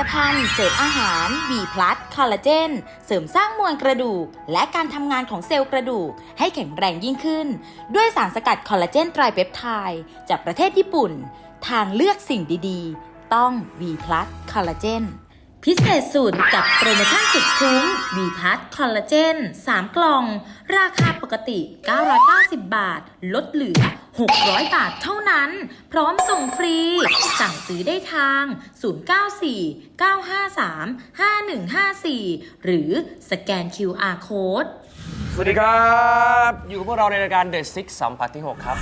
ตภัณฑ์เสริมอาหาร B+ คอลลาเจน เสริมสร้างมวลกระดูก และการทำงานของเซลล์กระดูก ให้แข็งแรงยิ่งขึ้น ด้วยสารสกัดคอลลาเจนไตรเปปไทด์จากประเทศญี่ปุ่น ทางเลือกสิ่งดีๆ ต้อง B+ คอลลาเจน พิเศษสุดกับโปรโมชั่นสุดคุ้ม v ีพัทคอลลาเจน 3 กล่อง ราคาปกติ 990 บาท ลดเหลือ 600 บาทเท่านั้น พร้อมส่งฟรี สั่งซื้อได้ทาง 094 953 5154 หรือสแกน QR Code สวัสดีครับ อยู่กับพวกเราในรายการ The Six สัมผัสที่ 6 ครับ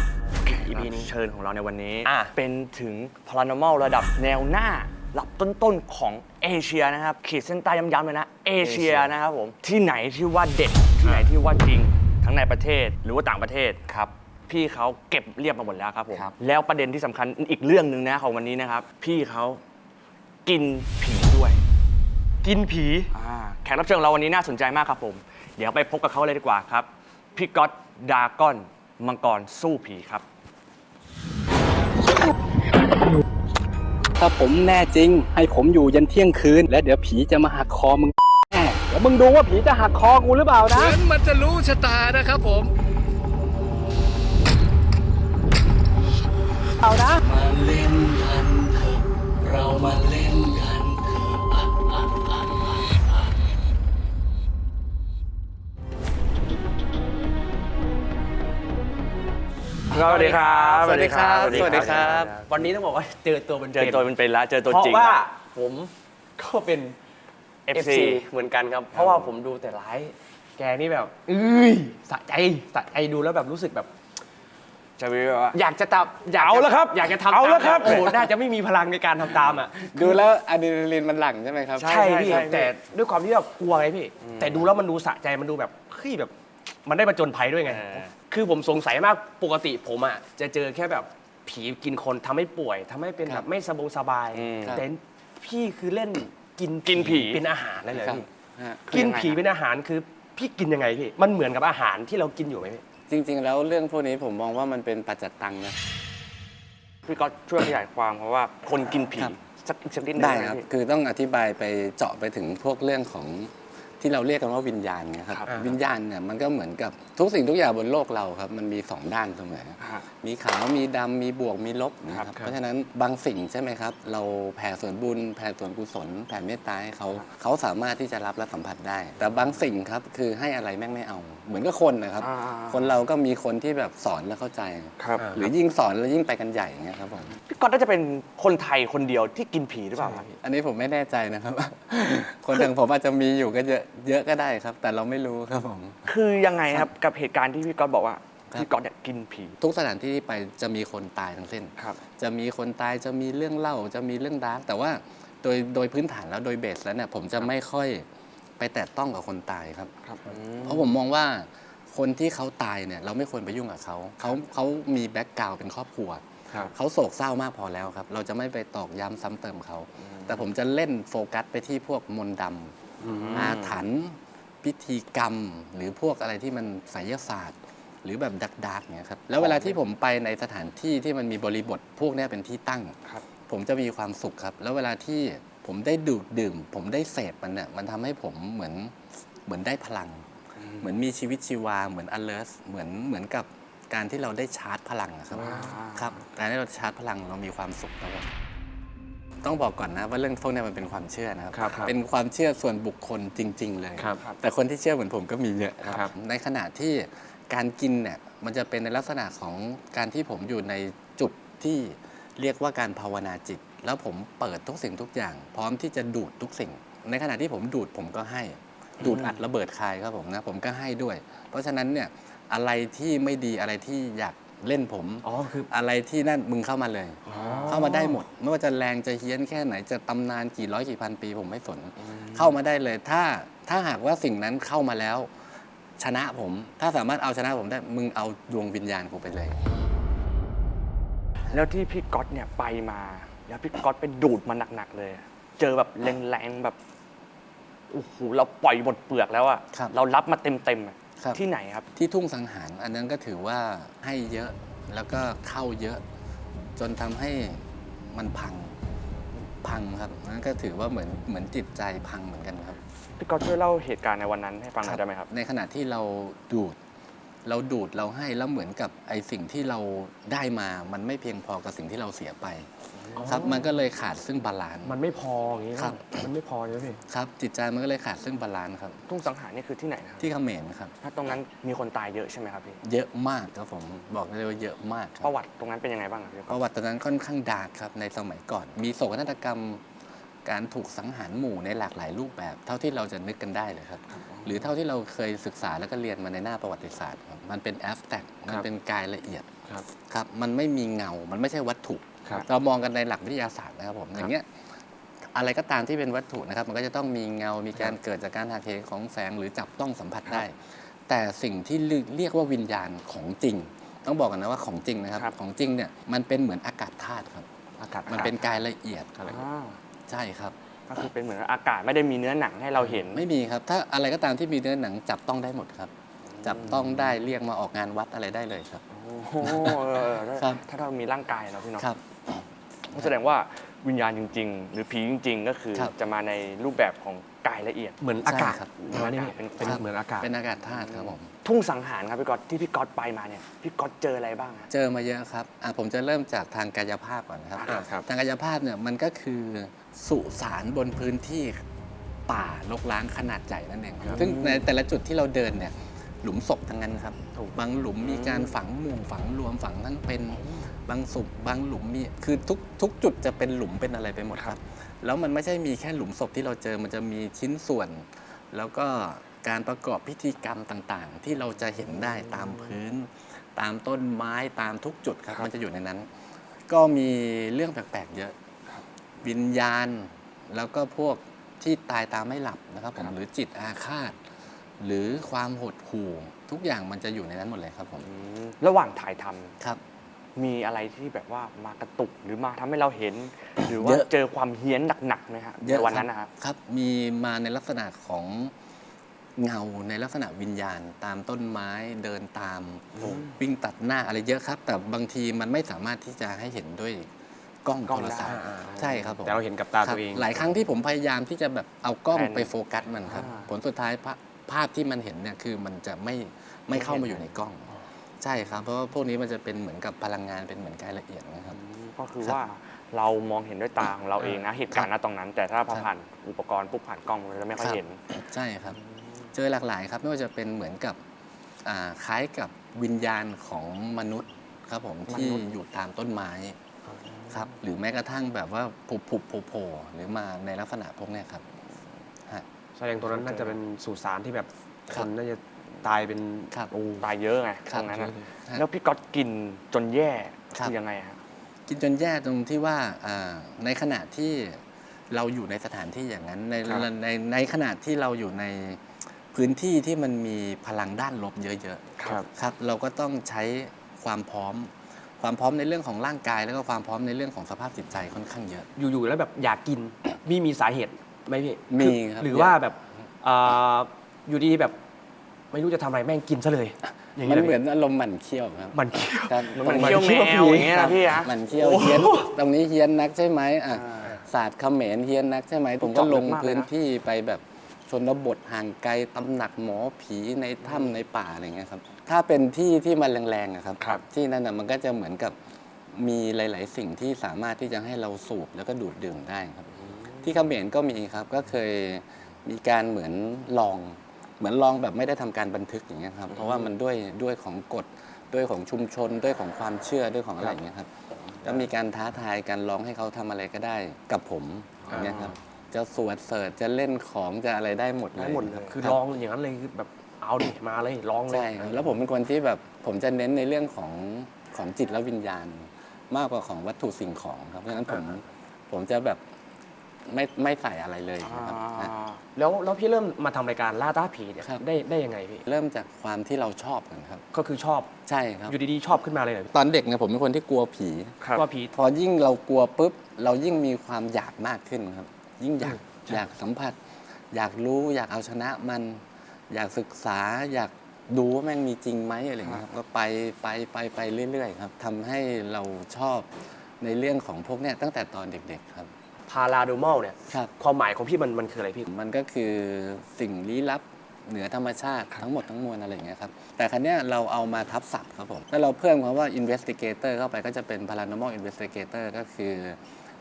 EP นี้เชิญของเราในวันนี้ อะ เป็นถึง paranormal ระดับแนวหน้า หลับต้นๆของเอเชียนะครับ ขีดเส้นใต้ย้ำๆเลยนะ เอเชียนะครับผม ที่ไหนที่ว่าเด็ด ที่ไหนที่ว่าจริง ทั้งในประเทศหรือว่าต่างประเทศครับ พี่เขาเก็บเรียบมาหมดแล้วครับผม ครับ แล้วประเด็นที่สำคัญอีกเรื่องหนึ่งนะของวันนี้นะครับ พี่เขากินผีด้วย กินผี อ่าแขกรับเชิญของเราวันนี้น่าสนใจมากครับผม เดี๋ยวไปพบกับเขาเลยดีกว่าครับ พี่ก๊อตดราก้อน มังกรสู้ผีครับ ถ้าผมแน่จริง ให้ผมอยู่ยันเที่ยงคืน แล้วเดี๋ยวผีจะมาหักคอมึงแน่เดี๋ยวมึงดูว่าผีจะหักคอกูหรือเปล่านะเหมือนมันจะรู้ชะตานะครับผม เอานะ มาเล่นกันเถอะเรามาเล่นกัน สวัสดีครับสวัสดีครับ สวัสดีครับ วันนี้ต้องบอกว่าเจอตัวเป็นเจอตัวเป็นๆแล้วเจอตัวเพราะจริงว่าครับผมก็เป็น FC FC เหมือนกันครับ เพราะว่าผมดูแต่ไลฟ์แกนี่แบบเอ้ยสะใจสะใจดูแล้วแบบรู้สึกแบบจะมีแบบว่าอยากจะตามอยากเอาละครับ อยากจะทำเอาละตมครับโอ้โหน่าจะไม่มีพลังในการทำตามอะ ดูแล้วอะดรีนาลีนมันหลั่งใช่ไหมครับ ใช่พี่แต่ด้วยความที่แบบกลัวไงพี่ แต่ดูแล้วมันดูสะใจมันดูแบบเฮ้ยแบบ มันได้ประจนภัยด้วยไงเออคือผมสงสัยมากปกติผมอะจะเจอแค่แบบผีกินคนทำให้ป่วยทำให้เป็นคแบรับบไม่สบงสบาย อืมแต่พี่คือเล่นกินกินผี เป็นอาหารนั่นเลยครับพี่ฮะกินยังไงผีเป็นอาหารคือพี่กินยังไงพี่ มันเหมือนกับอาหารที่เรากินอยู่ไหมพี่ จริง ๆ แล้วเรื่องพวกนี้ผมมองว่ามันเป็นปัจจตังนะ พี่ก๊อตช่วยขยายความเพราะว่าคนกินผีครับ สักสักนิดหนึงได้ครับพี่คือต้องอธิบายไปเจาะไปถึงพวกเรื่องของ ที่เราเรียกกันว่าวิญญาณนะครับครับ วิญญาณเนี่ยมันก็เหมือนกับทุกสิ่งทุกอย่างบนโลกเราครับ มันมีสองด้านเสมอฮะมีขาวมีดำมีบวกมีลบนะคครัรับบเพราะฉะนั้นบางสิ่งใช่ไหมครับ เราแผ่ส่วนบุญแผ่ส่วนกุศลแผ่เมตตาให้เขาเขาสามารถที่จะรับและสัมผัสได้ แต่บางสิ่งครับคือให้อะไรแม่งไม่เอา เหมือนกับคนนะครับอ่าคนเราก็มีคนที่แบบสอนแล้วเข้าใจครับหรือยิ่งสอนแล้วยิ่งไปกันใหญ่อย่างเงี้ยครับผมพี่ก๊อตน่าจะเป็นคนไทยคนเดียวที่กินผีหรือเปล่าครับอันนี้ผมไม่แน่ใจนะครับ คนอย่างผมอาจจะมีอยู่ก็เยอะเยอะก็ได้ครับ แต่เราไม่รู้ครับผม คือยังไงครับกับเหตุการณ์ที่พี่ก๊อตบอกว่าครับ พี่ก๊อตเนี่ยกินผี ทุกสถานที่ที่ไปจะมีคนตายทั้งสิ้น ครับ จะมีคนตายจะมีเรื่องเล่าจะมีเรื่องดาร์กแต่ว่าโดยโดยพื้นฐานแล้วโดยเบสแล้วเนี่ยผมจะไม่ค่อยไปแตะต้องกับคนตายครับ ครับเพราะผมมองว่าคนที่เขาตายเนี่ยเราไม่ควรไปยุ่งกับเขาเขาเขามีแบ็กกราวเป็นครอบครัว ครับ เขาโศกเศร้ามากพอแล้วครับ เราจะไม่ไปตอกย้ำซ้ำเติมเขา แต่ผมจะเล่นโฟกัสไปที่พวกมนต์ดำ อาถรรพ์พิธีกรรม หรือพวกอะไรที่มันไสยศาสตร์ หรือแบบดักดักเนี่ยครับแล้วเวลาที่ผมไปในสถานที่ที่มันมีบริบทพวกเนี้ยเป็นที่ตั้ง ครับ ผมจะมีความสุขครับ แล้วเวลาที่ผมได้ดูดดื่ม ผมได้เสพมันเนี่ยมันทำให้ผมเหมือนเหมือนได้พลัง เหมือนมีชีวิตชีวาเหมือน alert เหมือนเหมือนกับการที่เราได้ชาร์จพลังอะครับครับการที่เราชาร์จพลังเรามีความสุขครับผม ต้องบอกก่อนนะว่าเรื่องพวกเนี้ยมันเป็นความเชื่อนะครับ ครับครับเป็นความเชื่อส่วนบุคคลจริง ๆ เลย ครับแต่คนที่เชื่อเหมือนผมก็มีเยอะครับ ในขณะที่การกินเนี่ยมันจะเป็นในลักษณะของการที่ผมอยู่ในจุดที่เรียกว่าการภาวนาจิต แล้วผมเปิดทุกสิ่งทุกอย่าง พร้อมที่จะดูดทุกสิ่ง ในขณะที่ผมดูดผมก็ให้ ดูดอัดระเบิดคายครับผมนะผมก็ให้ด้วย เพราะฉะนั้นเนี่ยอะไรที่ไม่ดีอะไรที่อยาก เล่นผม อ๋อคือ อะไรที่นั่นมึงเข้ามาเลย เข้ามาได้หมด ไม่ว่าจะแรงจะเฮี้ยนแค่ไหนจะตำนานกี่ร้อยกี่พันปีผมไม่สน เข้ามาได้เลย ถ้าถ้าหากว่าสิ่งนั้นเข้ามาแล้ว ชนะผม ถ้าสามารถเอาชนะผมได้มึงเอาดวงวิญญาณกูไปเลย แล้วที่พี่ก๊อตเนี่ยไปมา แล้วพี่ก๊อตไปดูดมาหนักๆเลยเจอแบบแรงๆแบบโอ้โหเราปล่อยหมดเปลือกแล้วอะครับ เรารับมาเต็มๆอะ ครับ ที่ไหนครับ ที่ทุ่งสังหารอันนั้นก็ถือว่าให้เยอะแล้วก็เข้าเยอะ จนทำให้มันพังพังครับนั่นก็ถือว่าเหมือนเหมือนจิตใจพังเหมือนกันครับ พี่ก๊อตช่วยเล่าเหตุการณ์ในวันนั้นให้ฟังหน่อยได้ไหมครับ ในขณะที่เราดูด เราดูดเราให้แล้วเหมือนกับไอสิ่งที่เราได้มา มันไม่เพียงพอกับสิ่งที่เราเสียไป ครับมันก็เลยขาดซึ่งบาลานซ์ มันไม่พออย่างงี้ครับ มันไม่พอใช่ไหมพี่ครับจิตใจมันก็เลยขาดซึ่งบาลานซ์ครับ ทุ่งสังหารนี่คือที่ไหนนะครับที่เขมรครับ ถ้าตรงนั้นมีคนตายเยอะใช่ไหมครับพี่เยอะมากครับผมบอกได้เลยว่าเยอะมากคปรับระวัติตรงนั้นเป็นยังไงบ้างครับพี่ปก๊อตระวัติตอนนั้นค่อนข้างดาร์กครับในสมัยก่อน มีโศกนาฏกรรม การถูกสังหารหมู่ในหลากหลายรูปแบบ เท่าที่เราจะนึกกันได้เลยครับ หรือเท่าที่เราเคยศึกษาแล้วก็เรียนมาในหน้าประวัติศาสตร์ครับมันเป็นแอฟแตกมันเป็นกายละเอียดครับ ครับ มันไม่มีเงา มันไม่ใช่วัตถุครับ เรามองกันในหลักวิทยาศาสตร์นะครับผมอย่างเงี้ยอะไรก็ตามที่เป็นวัตถุนะครับ มันก็จะต้องมีเงา มีการเกิดจากการหักเหของแสงหรือจับต้องสัมผัสได้ แต่สิ่งที่เรียกว่าวิญญาณของจริง ต้องบอกกันนะว่าของจริงนะครับ ของจริงเนี่ยมันเป็นเหมือนอากาศธาตุครับอากาศมันเป็นกายละเอียดอะไรอ่าใช่ครับ ก็คือเป็นเหมือนอากาศไม่ได้มีเนื้อหนังให้เราเห็นไม่มีครับ ถ้าอะไรก็ตามที่มีเนื้อหนังจับต้องได้หมดครับ จับต้องได้เรียกมาออกงานวัดอะไรได้เลยครับโอ้โหเออครับถ้าเรามีร่างกายเนาะพี่เนาะครับ แสดงว่าวิญญาณจริง ๆ หรือผีจริง ๆ ก็คือครับ จะมาในรูปแบบของกายละเอียด เหมือนอากาศใช่ครับ ประมาณนี้พี่เป็นเป็นเหมือนอากาศ เป็นอากาศธาตุครับผม ทุ่งสังหารครับพี่ก๊อตที่พี่ก๊อตไปมาเนี่ยพี่ก๊อตเจออะไรบ้างฮะ เจอมาเยอะครับอะผมจะเริ่มจากทางกายภาพก่อนนะครับ อ่าครับ ทางกายภาพเนี่ยมันก็คือสุสานบนพื้นที่ป่าลกล้างขนาดใหญ่นั่นเองครับซึ่งในแต่ละจุดที่เราเดินเนี่ยหลุมศพทั้งนั้นครับบางหลุมมีการฝังหมู่ฝังรวมฝังทั้งเป็น บางสุบบางหลุมมีคือทุกทุกจุดจะเป็นหลุมเป็นอะไรไปหมดครับ แล้วมันไม่ใช่มีแค่หลุมศพที่เราเจอมันจะมีชิ้นส่วน แล้วก็การประกอบพิธีกรรมต่างๆ ที่เราจะเห็นได้ตามพื้น ตามต้นไม้ตามทุกจุดครับมันจะอยู่ในนั้น ก็มีเรื่องแปลกๆเยอะวิญญาณ แล้วก็พวกที่ตายตามไม่หลับนะครับผมหรือจิตอาฆาต หรือความหดหู่ทุกอย่างมันจะอยู่ในนั้นหมดเลยครับผมอืมระหว่างถ่ายทำครับ มีอะไรที่แบบว่ามากระตุกหรือมาทำให้เราเห็น หรือว่าเยอะ เจอความเฮี้ยนหนักๆไหมฮะเยอะในวันครันั้บนนะครับ ครับมีมาในลักษณะของเงาในลักษณะวิญญาณ ตามต้นไม้เดินตามวิ่งตัดหน้าอะไรเยอะครับ แต่บางทีมันไม่สามารถที่จะให้เห็นด้วยกล้องกล้โทองรได้ศัพท์อ่า ใช่ครับผมแต่เราเห็นกับตาครับตัวเอง หลายครั้งที่ผมพยายามที่จะแบบเอากล้องแผนไปโฟกัสมันครับ อ่า ผลสุดท้ายภาพภาพที่มันเห็นเนี่ยคือมันจะไม่ไม่เข้ามาอยู่ในกล้อง ใช่ครับ เพราะว่าพวกนี้มันจะเป็นเหมือนกับพลังงานเป็นเหมือนกายละเอียดนะครับ ก็คือครับว่าเรามองเห็นด้วยตาของเราเองนะเหตุการณ์ณตรงนั้น แต่ถ้าพอครับผ่านอุปกรณ์ปุ๊บผ่านกล้องเราจะไม่ค่อยครับเห็น ใช่ครับ เจอหลากหลายครับไม่ว่าจะเป็นเหมือนกับอ่าคล้ายกับวิญญาณของมนุษย์ครับผมมนุษย์ที่อยู่ตามต้นไม้ครับหรือแม้กระทั่งแบบว่าผุบผุบโผล่โผล่หรือมาในลักษณะพวกเนี้ยครับฮะแสดงตัวนั้นน่าจะเป็นสุสานที่แบบคครับนน่าจะ ตายเป็นครับโอ้ตายเยอะไงครัตบรงนั้นนะฮะแล้วพี่ก๊อตกินจนแย่ครับ คือยังไงฮะ กินจนแย่ตรงที่ว่าอ่าในขณะที่เราอยู่ในสถานที่อย่างนั้นในครับ ในในขณะที่เราอยู่ในพื้นที่ที่มันมีพลังด้านลบเยอะครับๆครับเราก็ต้องใช้ความพร้อม ความพร้อมในเรื่องของร่างกาย แล้วก็ความพร้อมในเรื่องของสภาพจิตใจค่อนข้างเยอะ อยู่ๆแล้วแบบอยากกิน มีมีสาเหตุไหมพี่มีอครับ หรือว่าแบบอ่าอยู่ดีแบบ ไม่รู้จะทำอะไรแม่งกินซะเลยอย่างมันนี้เหมือนอารมณ์หมั่นเคี้ยวครับมันเคี้ยว ครับมันเหมือนมันเคี้ยวแมเคี้ยววฟรีอย่างเงี้ยนะพี่ฮะหมันเคี้ยวเฮี้ยนตรงนี้เฮี้ยนนักใช่ไหมอะศาสตร์เขมรเฮี้ยนนักใช่ไหมผมก็ลงพื้นที่ไปแบบชนบทห่างไกลตำหนักหมอผีในถ้ำในป่าอะไรเงี้ยครับ ถ้าเป็นที่ที่มันแรงๆอะครับ ครับ ที่นั่นน่ะมันก็จะเหมือนกับมีหลาย ๆ สิ่งที่สามารถที่จะให้เราสูบแล้วก็ดูดดื่มได้ครับ ที่เขมรก็มีครับก็เคยมีการเหมือนลอง เหมือนลองแบบไม่ได้ทำการบันทึกอย่างเงี้ยครับ เพราะว่ามันด้วยด้วยของกฎด้วยของชุมชนด้วยของความเชื่อด้วยของอะไรอย่างเงี้ยครับก็มีการท้าทายการลองให้เขาทำอะไรก็ได้กับผมอย่างเงี้ยครับจะสวดเสิร์ชจะเล่นของจะอะไรได้หมดเลยได้หมดเลยคือรับลองอย่างนั้นเลยคือแบบเอาดิมาเลยลองเลยใช่ครับแล้วผมเป็นคนที่แบบผมจะเน้นในเรื่องของของจิตและวิญญาณ มากกว่าของวัตถุสิ่งของครับเพราะฉะนั้นผมผมจะแบบ ไม่ไม่ใส่อะไรเลยนะครับฮะแล้วแล้วพี่เริ่มมาทำรายการล่าท้าผีเนี่ยครับ ได้ได้ยังไงพี่ เริ่มจากความที่เราชอบกันครับ ก็คือชอบใช่ครับ อยู่ดีๆชอบขึ้นมาเลยเหรอตอนเด็กเนี่ยผมเป็นคนที่กลัวผีครับว่าผี พอยิ่งเรากลัวปุ๊บ เรายิ่งมีความอยากมากขึ้นครับ ยิ่งอยากใช่อยากสัมผัส อยากรู้อยากเอาชนะมัน อยากศึกษาอยากดูว่าแม่งมีจริงไหมอะไรเงี้ยครับก็ไปไปไปไปเรื่อยๆครับทำให้เราชอบในเรื่องของพวกเนี้ยตั้งแต่ตอนเด็ก ๆ ครับภ paranormal เนี่ยครับ ความหมายของพี่มันมันคืออะไรพี่ มันก็คือสิ่งลี้ลับเหนือธรรมชาติทั้งหมดทั้งมวลอะไรอย่างเงี้ยครับ แต่ครั้นี้ยเราเอามาทับศัพท์ครับผม ถ้าเราเพิ่มคำว่า investigator เข้าไปก็จะเป็น paranormal investigator ก็คือ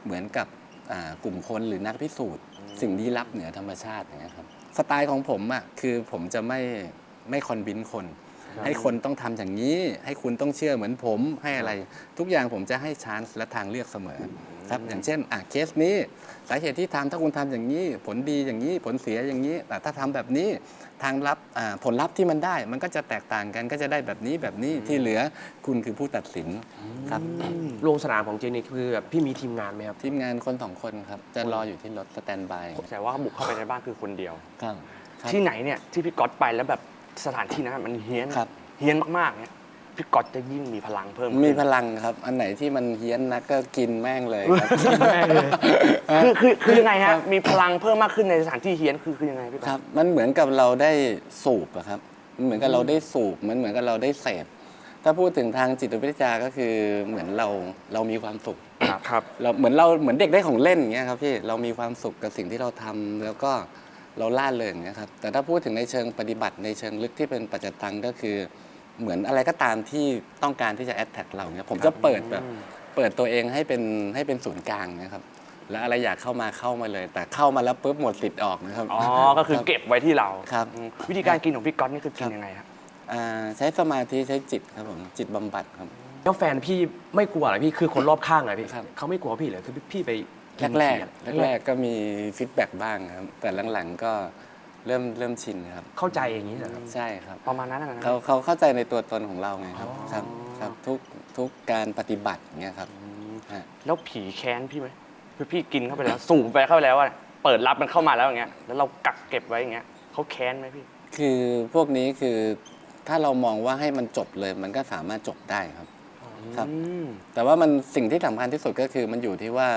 เหมือนกับอ่ากลุ่มคนหรือนักพิสูจน์ สิ่งลี้ลับเหนือธรรมชาติอย่างเงี้ยครับ สไตล์ของผมอะคือผมจะไม่ไม่คอนบินคนให้คนต้องทำอย่างนี้ ให้คุณต้องเชื่อเหมือนผมให้อะไร ทุกอย่างผมจะให้ชานส์และทางเลือกเสมอ ครับอย่างเช่นอะเคสนี้สาเหตุที่ทำถ้าคุณทำอย่างนี้ ผลดีอย่างนี้ผลเสียอย่างนี้แต่ถ้าทำแบบนี้ทางลับอ่าผลลัพธ์ที่มันได้ มันก็จะแตกต่างกันก็จะได้แบบนี้แบบนี้ที่เหลือคุณคือผู้ตัดสินครับโรงสนามของเจนี่คือแบบพี่มีทีมงานไหมครับทีมงานคนสองคนครับจะรออยู่ที่รถสแตนบายแต่ว่าบุกเข้าไปในบ้านคือคนเดียวครับครับที่ไหนเนี่ยที่พี่ก๊อตไปแล้วแบบสถานที่นั้นมันเฮี้ยนครับเฮี้ยนมากๆเนี่ย พี่ก๊อตจะยิ่งมีพลังเพิ่มขึ้นมีพลังครับ อันไหนที่มันเฮี้ยนนักก็กินแม่งเลยครับ คือคือคือยังไงฮะมีพลังเพิ่มมากขึ้นในสถานที่เฮี้ยนคือคือยังไงพี่ก๊อต ครับ มันเหมือนกับเราได้สูบอะครับมันเหมือนกับเราได้สูบ มันเหมือนกับเราได้เสพ ถ้าพูดถึงทางจิตวิทยาก็คือเหมือนเราเรามีความสุข ครับ เราเหมือนเราเหมือนเด็กได้ของเล่นอย่างเงี้ยครับพี่เรามีความสุขกับสิ่งที่เราทำแล้วก็เราล่าเริงอย่างเงี้ยครับแต่ถ้าพูดถึงในเชิงปฏิบัติในเชิงลึกที่เป็นปัจจตังก็คือ เหมือนอะไรก็ตามที่ต้องการที่จะแอดแท็กเราเนี่ยผมจะเปิดแบบเปิดตัวเองให้เป็นให้เป็นศูนย์กลางนะครับแล้วอะไรอยากเข้ามาเข้ามาเลย แต่เข้ามาแล้วปุ๊บหมดสิทธิ์ออกนะครับอ๋อก็คือเก็บไว้ที่เราครับอืมวิธีการกินของพี่ก๊อตนี่คือกินยังไงครับอ่าใช้สมาธิใช้จิตครับผมจิตบำบัดครับแล้วแฟนพี่ไม่กลัวเหรอพี่คือคนรอบข้างอะพี่ครับเขาไม่กลัวพี่เหรอคือพี่ไปแรกแรกแรกแรกๆก็มีฟีดแบ็กบ้างครับ แต่หลังๆก็ เริ่มเริ่มชินครับ เข้าใจอย่างนี้เหรอครับใช่ครับ ประมาณนั้นนะเขาเขาเข้าใจในตัวตนของเราไงครับครับครับทุกทุกการปฏิบัติอย่างเงี้ยครับฮะแล้วผีแค้นพี่ไหมคือพี่กินเข้าไปแล้ว สูบไปเข้าไปแล้วอะเปิดรับมันเข้ามาแล้วอย่างเงี้ยแล้วเรากักเก็บไว้อย่างเงี้ยเขาแค้นไหมพี่ คือพวกนี้คือถ้าเรามองว่าให้มันจบเลย มันก็สามารถจบได้ครับ ครับ อืมแต่ว่ามันสิ่งที่สำคัญที่สุดก็คือมันอยู่ที่ว่า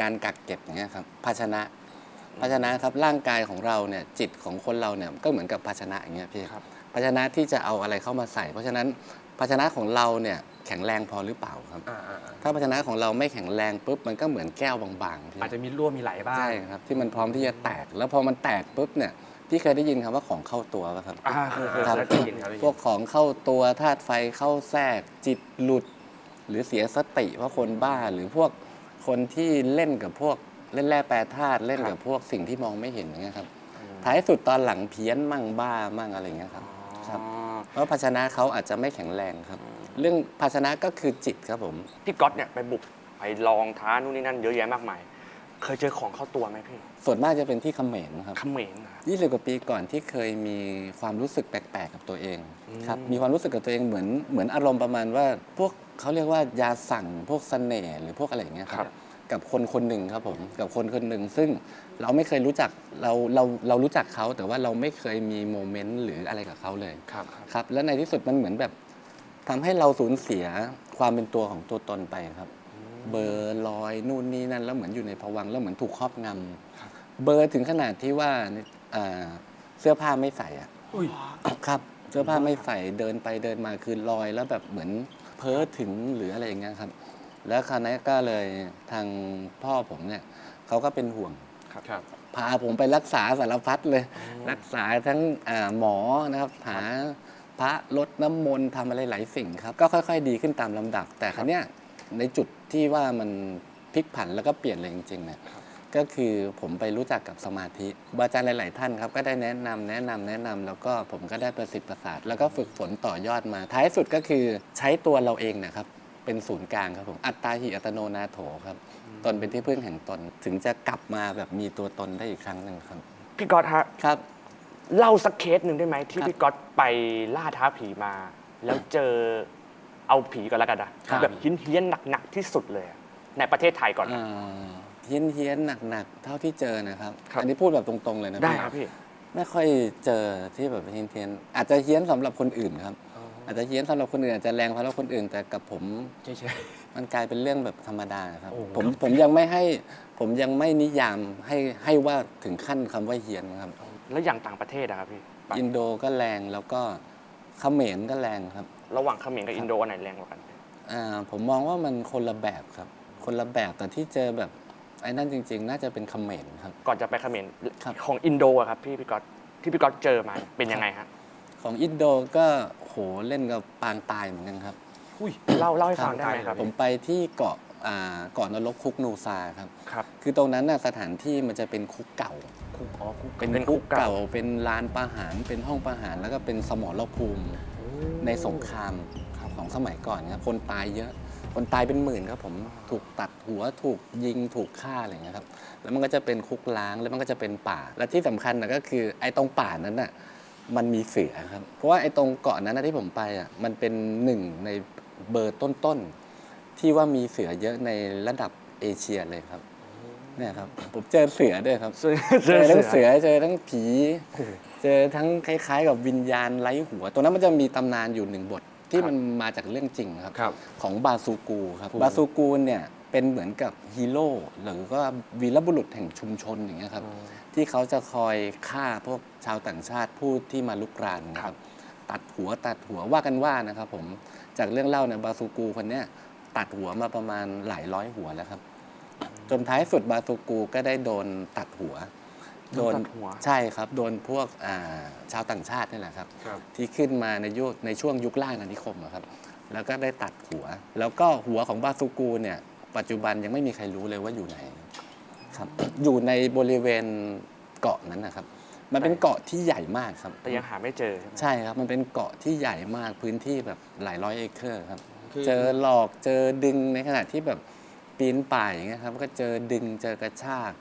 การกักเก็บอย่างเงี้ยครับภาชนะ ภาชนะครับร่างกายของเราเนี่ยจิตของคนเราเนี่ยก็เหมือนกับภาชนะอย่างเงี้ยพี่ครับภาชนะที่จะเอาอะไรเข้ามาใส่ เพราะฉะนั้นภาชนะของเราเนี่ยแข็งแรงพอหรือเปล่าครับอ่าอ่าอ่าถ้าภาชนะของเราไม่แข็งแรงปุ๊บมันก็เหมือนแก้วบางๆพี่อาจจะมีรั่วมีไหลบ้างใช่ครับที่มันพร้อมที่จะแตก แล้วพอมันแตกปุ๊บเนี่ยพี่เคยได้ยินคำว่าของเข้าตัวป่ะครับอ่าคือคือครับได้ยินครับได้ยิน พวกของเข้าตัวธาตุไฟเข้าแทรกจิตหลุด หรือเสียสติเพราะคนบ้าหรือพวกคนที่เล่นกับพวก เล่นแร่แปรธาตุเล่นกับพวกสิ่งที่มองไม่เห็นอย่างเงี้ยครับท้ายสุดตอนหลังเพี้ยนมั่งบ้ามั่งอะไรอย่างเงี้ยครับครับอ๋อเพราะภาชนะเขาอาจจะไม่แข็งแรงครับ เรื่องภาชนะก็คือจิตครับผม พี่ก๊อตเนี่ยไปบุกไปลองท้านู่นนี่นั่นเยอะแยะมากมาย เคยเจอของเข้าตัวไหมพี่ส่วนมากจะเป็นที่เขมรครับเขมรนะ ยี่สิบกว่าปีก่อนที่เคยมีความรู้สึกแปลกๆกับตัวเองครับมีความรู้สึกกับตัวเองเหมือนเหมือนอารมณ์ประมาณว่า พวกเขาเรียกว่ายาสั่งพวกเสน่ห์หรือพวกอะไรอย่างเงี้ยครับ กับคนคนหนึ่งครับผมกับคนคนหนึ่ง ซึ่งเราไม่เคยรู้จักเราเราเรารู้จักเขาแต่ว่าเราไม่เคยมีโมเมนต์หรืออะไรกับเขาเลยครับครับ และในที่สุดมันเหมือนแบบทำให้เราสูญเสียความเป็นตัวของตัวตนไปครับ เบลอร์ลอยนู่นนี่นั่นแล้วเหมือนอยู่ในภวังค์แล้วเหมือนถูกครอบงำเบลอร์ถึงขนาดที่ว่าเอ่อเสื้อผ้าไม่ใส่อะ อุ้ย ครับเสื้อผ้าไม่ใส่เดินไปเดินมาคือลอยแล้วแบบเหมือนเพ้อถึงหรืออะไรอย่างเงี้ยครับ แล้วคราวนี้ก็เลยทางพ่อผมเนี่ยเขาก็เป็นห่วง ครับ พาผมไปรักษาสารพัดเลย รักษาทั้งอ่าหมอนะครับหาพระลดน้ำมนต์ทำอะไรหลายสิ่งครับ ก็ค่อย ๆ ดีขึ้นตามลำดับ แต่ครั้นี้ยในจุดที่ว่ามันพลิกผันแล้วก็เปลี่ยนเลยจริงๆเนี่ยก็คือผมไปรู้จักกับสมาธิบาอาจารย์หลาย ๆ ท่านครับ ก็ได้แนะนำแนะนำแนะนำแล้วก็ผมก็ได้ประสิทธิ์ประสาท แล้วก็ฝึกฝนต่อยอดมาท้ายสุดก็คือใช้ตัวเราเองเนะครับ เป็นศูนย์กลางครับผมอัตตาหิอัตโนนาโถครับ ตนเป็นที่พึ่งแห่งตนถึงจะกลับมาแบบมีตัวตนได้อีกครั้งหนึ่งครับ พี่ก๊อตฮะครับ เล่าสักเคสหนึ่งได้ไหมที่ครับพี่ก๊อตไปล่าท้าผีมา แล้วเจอเอาผีก่อนแล้วกันนะครับ แบบเฮี้ยนๆหนักๆที่สุดเลยอะในประเทศไทยก่อนนะเฮี้ยนเฮี้ยนๆหนักๆ เท่าที่เจอนะครับ ครับ อันนี้พูดแบบตรงๆเลยนะได้พี่ครับพี่ ไม่ค่อยเจอที่แบบเฮี้ยนเฮียนๆอาจจะเฮี้ยนสำหรับคนอื่นครับ อาจจะเฮี้ยนสำหรับคนอื่นอาจจะแรงสำหรับคนอื่น แต่กับผม เฉย มันกลายเป็นเรื่องแบบธรรมดาครับ โอ้ ผมผมยังไม่ให้ผมยังไม่นิยามให้ให้ว่าถึงขั้นคำว่าเฮี้ยนครับแล้วอย่างต่างประเทศอะครับพี่อินโดก็แรงแล้วก็เขมรก็แรงครับระหว่างเขมรกับอินโดอันไหนแรงกว่ากัน อ่าผมมองว่ามันคนละแบบครับ คนละแบบแต่ที่เจอแบบไอ้นั่นจริง ๆ น่าจะเป็นเขมรครับ ก่อนจะไปเขมรครับ ของอินโดอะครับพี่พี่ก๊อตที่พี่ก๊อตเจอมาเป็นยังไงฮะ ของอินโดก็โหเล่นกับปางตายเหมือนกันครับเล่าเล่าให้ฟังครับได้ไหมครับ ผมไปที่เกาะอ่าเกาะนรกคุกนูซาครับ ครับ คือตรงนั้นน่ะสถานที่มันจะเป็นคุกเก่า คุกอ๋อคุกเป็นเป็นคุคุกกเก่าเก่า เป็นลานประหารเป็นห้องประหารแล้วก็เป็นสมรภูมิในสงครามของสมัยก่อนครับคนตายเยอะคนตายเป็นหมื่นครับผมถูกตัดหัวถูกยิงถูกฆ่าอะไรอย่างเงี้ยครับ แล้วมันก็จะเป็นคุกล้างแล้วมันก็จะเป็นป่า และที่สำคัญนะก็คือไอ้ตรงป่านั้นน่ะ มันมีเสือครับ เพราะว่าไอ้ตรงเกาะนั้นนะที่ผมไปอะมันเป็นหนึ่งในเบอร์ต้นๆที่ว่ามีเสือเยอะในระดับเอเชียเลยครับเนี่ยครับผมเจอเสือด้วยครับเจอเจอทั้งเสือเจอทั้งผี เจอทั้งคล้าย ๆ กับวิญญาณไร้หัวตรงนั้นมันจะมีตำนานอยู่หนึ่งบทที่มันมาจากเรื่องจริงครับครับของบาซูกูครับบาซูกูเนี่ย เป็นเหมือนกับฮีโร่หรือก็วีรบุรุษแห่งชุมชนอย่างเงี้ยครับ ที่เขาจะคอยฆ่าพวกชาวต่างชาติผู้ที่มาลุกรานนะครับ ตัดหัวตัดหัวว่ากันว่านะครับ ผมจากเรื่องเล่าเนี่ยบาซูกูคนเนี้ยตัดหัวมาประมาณหลายร้อยหัวแล้วครับ จนท้ายสุดบาซูกูก็ได้โดนตัดหัวโดนตัดหัวใช่ครับ โดนพวกอ่าชาวต่างชาตินี่แหละครับครับที่ขึ้นมาในยุคในช่วงยุคล่างอาณานิคมอะครับ แล้วก็ได้ตัดหัว แล้วก็หัวของบาซูกูเนี่ย ปัจจุบันยังไม่มีใครรู้เลยว่าอยู่ไหนครับ อยู่ในบริเวณเกาะนั้นนะครับ มันเป็นเกาะที่ใหญ่มากครับ แต่ยังหาไม่เจอใช่ไหมใช่ครับ มันเป็นเกาะที่ใหญ่มากพื้นที่แบบหลายร้อยเอเคอร์ครับ คือเจอหลอกเจอดึงในขณะที่แบบปีนป่ายอย่างเงี้ยครับก็เจอดึงเจอกระชาก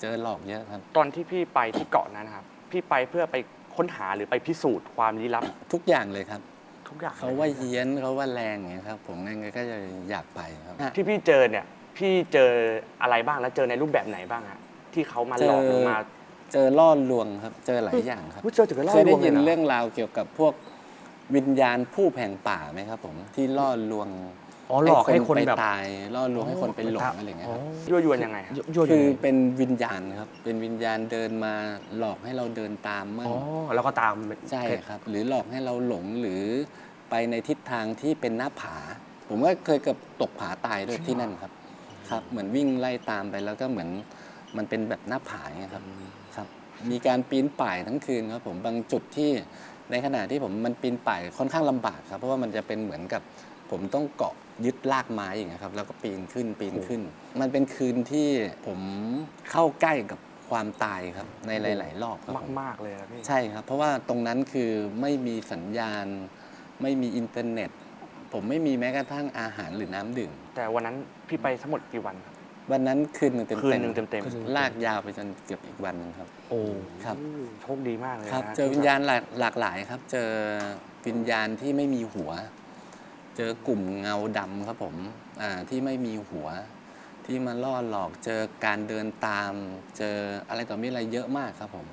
เจอหลอกเยอะครับ ตอนที่พี่ไปที่เกาะนั้นนะครับ พี่ไปเพื่อไปค้นหาหรือไปพิสูจน์ความลี้ลับ ทุกอย่างเลยครับ ทุกอย่างเขาว่าเฮี้ยนเขาว่าแรงอย่างเงี้ยครับ ผมยังไงก็จะอยากไปครับ ที่พี่เจอเนี่ย พี่เจออะไรบ้างแล้วเจอในรูปแบบไหนบ้างฮะที่เขามาหลอกหรือมา เจอล่อลวงครับ เจอหลายอย่างครับ อุ๊ยเจอถึงกับล่อเคยลได้วงเลยิยนเหรอ เรื่องราวเกี่ยวกับพวกวิญญาณผู้แผงป่าไหมครับ ผมที่ล่อลวง อ๋อหลอกให้คนไปแบบ ตายล่อลวงให้คนไปหลงอะไรอย่างเงี้ยครับ ยั่วยวนยังไงฮะยั่วๆคือยังไงเป็นวิญญาณครับ เป็นวิญญาณเดินมาหลอกให้เราเดินตามมั่งอ๋อแล้วก็ตามใช่ครับ หรือหลอกให้เราหลงหรือไปในทิศทางที่เป็นหน้าผา ผมก็เคยเกับตกผาตายด้วยที่นั่นครับ ครับ เหมือนวิ่งไล่ตามไปแล้วก็เหมือนมันเป็นแบบหน้าผาอย่างเงี้ยครับ ครับ มีการปีนป่ายทั้งคืนครับผมบางจุดที่ในขณะที่ผมมันปีนป่ายค่อนข้างลำบากครับ เพราะว่ามันจะเป็นเหมือนกับผมต้องเกาะ ยึดลากไม้อย่างเงี้ยครับแล้วก็ปีนขึ้นปีนขึ้น มันเป็นคืนที่ผมเข้าใกล้กับความตายครับในหลาย ๆ รอบครับมากผมมากๆเลยนะพี่ใช่ครับ เพราะว่าตรงนั้นคือไม่มีสัญญาณ ไม่มีอินเทอร์เน็ต ผมไม่มีแม้กระทั่งอาหารหรือน้ำดื่ม แต่วันนั้นพี่ไปทั้งหมดกี่วันครับวันนั้นคืนหนึ่งเต็มคืนหนึ่งเต็มลากยาวไปจนเกือบอีกวันหนึงครับ โอ้ครับโชคดีมากเลยครับนะเจอวิญญาณหลากหลากหลายครับ เจอวิญญาณที่ไม่มีหัว เจอกลุ่มเงาดำครับผมอ่าที่ไม่มีหัว ที่มาล่อหลอกเจอการเดินตาม เจออะไรต่อมีอะไรเยอะมากครับผม